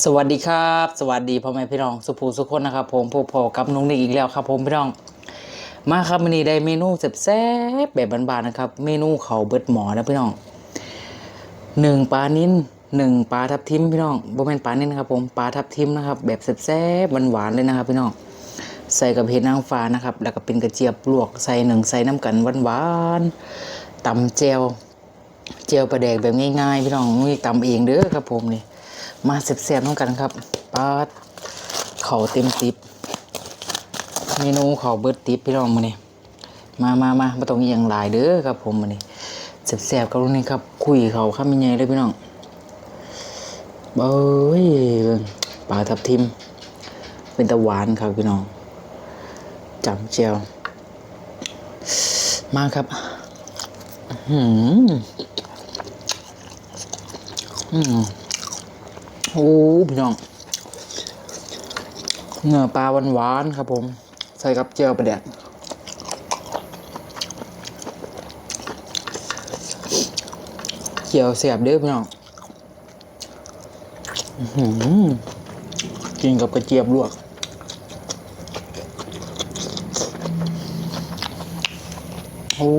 สวัสดีครับ สวัสดีพ่อแม่พี่น้องสุภูสุคนนะครับ ผมพบพอกับนุ้งนิกอีกแล้วครับ ผมพี่น้อง มาครับวันนี้ได้เมนูแซ่บแบบบานๆนะครับ เมนูเขาเบิดหมอนะพี่น้องหนึ่งปลานิ้นหนึ่งปลาทับทิมพี่น้องบ่แม่นปลานิ้นนะครับผมปลาทับทิมนะครับ แบบแซ่บๆหวานๆเลยนะครับ พี่น้องใส่กับเห็ดนางฟ้านะครับ แล้วก็เป็นกระเจี๊ยบลวกใส่หนึ่งใส่น้ำกันหวานๆตำเจวเจวปลาแดกแบบง่ายๆ พี่น้องนี่ตำเองเด้อครับผมนี่ มาเสียบๆน้องกันครับปาดเขาเต็มติบเมนูเขาเบิดติบพี่น้องมาเนี่ยมามามามาต้องอย่างหลายเด้อครับ ผมมาเนี่ยเสียบๆกับลูกนี้ครับ คุยเขาข้ามยังไงเลยพี่น้องเบ้ยปลาทับทิม เป็นตะหวานครับพี่น้องจำเจียวมาครับอืมอืม โอ้พี่น้องเนื้อปลาหวานๆครับผม ใส่กับเจียวปลาแดกเจียวเสียบเด้อพี่น้องหือกินกับกระเจี๊ยบลวกโอ้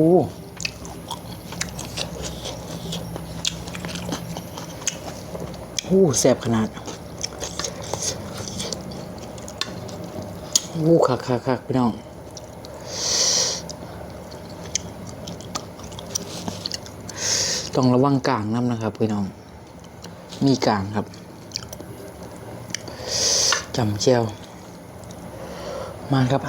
อ้แซ่บขนาดโอ้คักคักคักพี่น้องต้องระวังกลางน้ำนะครับพี่น้อง มีกลางครับจำเจียวมาครับ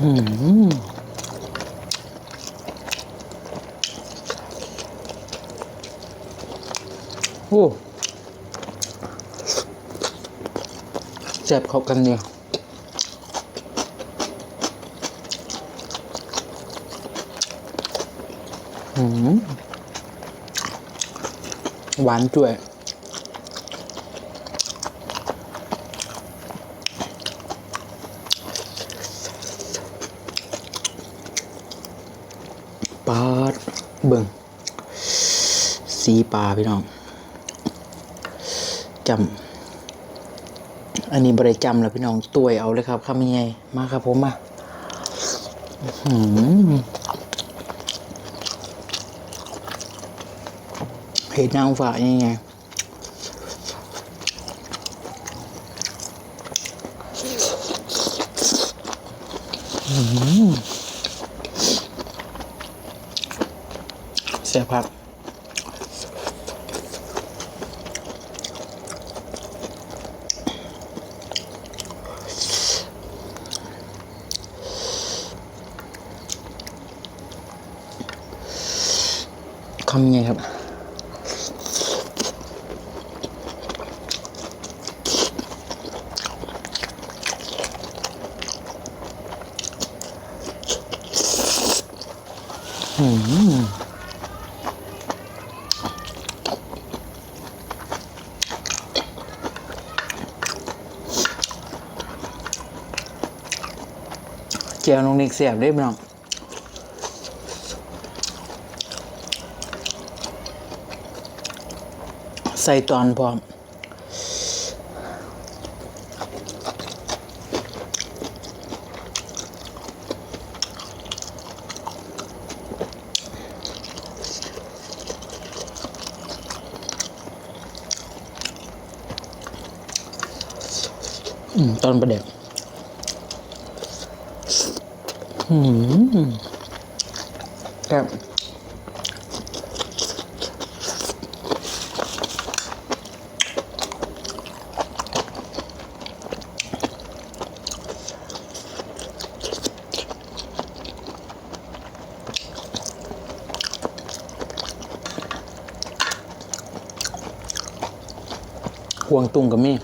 อืม โอ้แซ่บเข้ากันเนี่ยหืมหวานจ่วยปาดเบิ่งสีปลาพี่น้อง จำอันนี้บริจำแล้วพี่น้องตัวยเอาเลยครับข้ามยังไงมาครับผมมาอื้อหือเห็ดนางฟ้ายังไงอื้อหือเสียพัก คำยังไงครับอืมเจียวน้องนิกเสียบได้ไหมน้อง ใส่ตอนพร้อมอืมตอนประเด็กอืมครับ ห่วงตุงกับมี่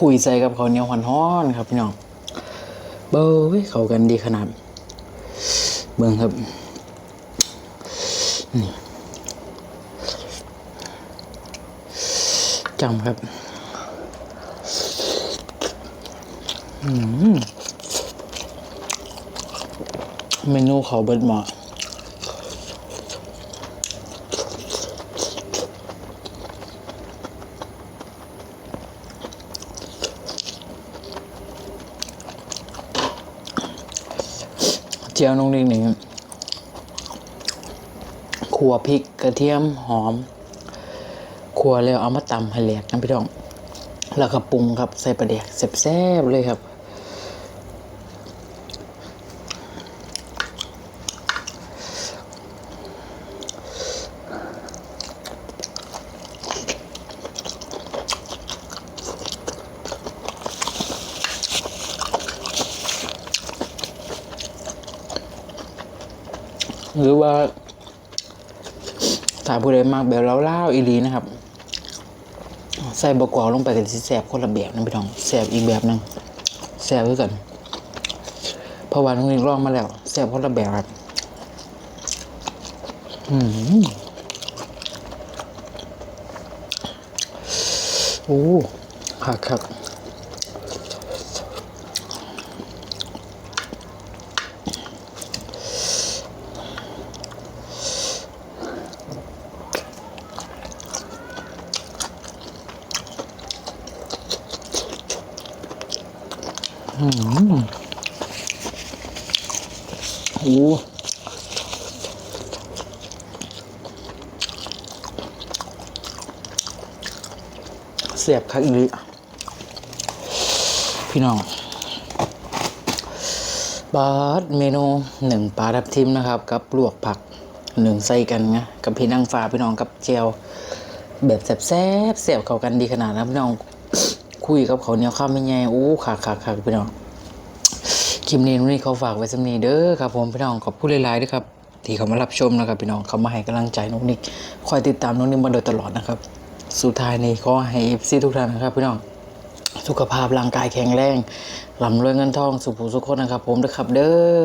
คุยใจกับเขาเนี่ยหอนฮ้อนครับพี่น้อง เบ้ยเขากันดีขนาด เบิ่งครับ นี่ จำครับ เมนูเขาเบิดหมอเจียวนุ่งนิ่งนี่ขัวพริกกระเทียมหอม ครัวแล้วเอามาตำให้แหลกนะพี่น้อง แล้วก็ปรุงครับใส่ปลาแดกแซ่บๆเลยครับหรือว่าถ้าผู้ใดมากแบบเล่าวๆอีหลีนะครับ ใส่บกกอกลงไปกันสิแสบคนละแบบนะพี่น้องแสบอีกแบบหนึงแสบด้วยกันเพราะว่าน้องนิกลองมาแล้วแสบคนละแบบครับอืมโอ้คักครับ โอ้เสียบคักอีพี่น้องบาสเมนูหนึ่งปลาทับทิมนะครับ กับลวกผักหนึ่งใส่กันนะกับพี่นางฟ้าพี่น้องกับเจียว แบบแซ่บแซ่บๆแซ่บเข้ากันดีขนาดนะพี่น้อง คุยกับเขาเนียข้าวไม่แย่อู้ขาขาขาพี่น้องคลิปนี้นุ่นนี่เขาฝากไว้สำนีเด้อครับผมพี่น้องขอบคุณหลายๆด้วยครับที่เขามารับชมนะครับพี่น้องเขามาให้กำลังใจนุ่นนิกคอยติดตามนุ่นนิกมาโดยตลอดนะครับ สุดท้ายนี้ขอให้เอฟซีทุกท่านนะครับพี่น้องสุขภาพร่างกายแข็งแรงลำรวยเงินทองสุขผู้สุขคนนะครับ ผมด้วยครับเด้อ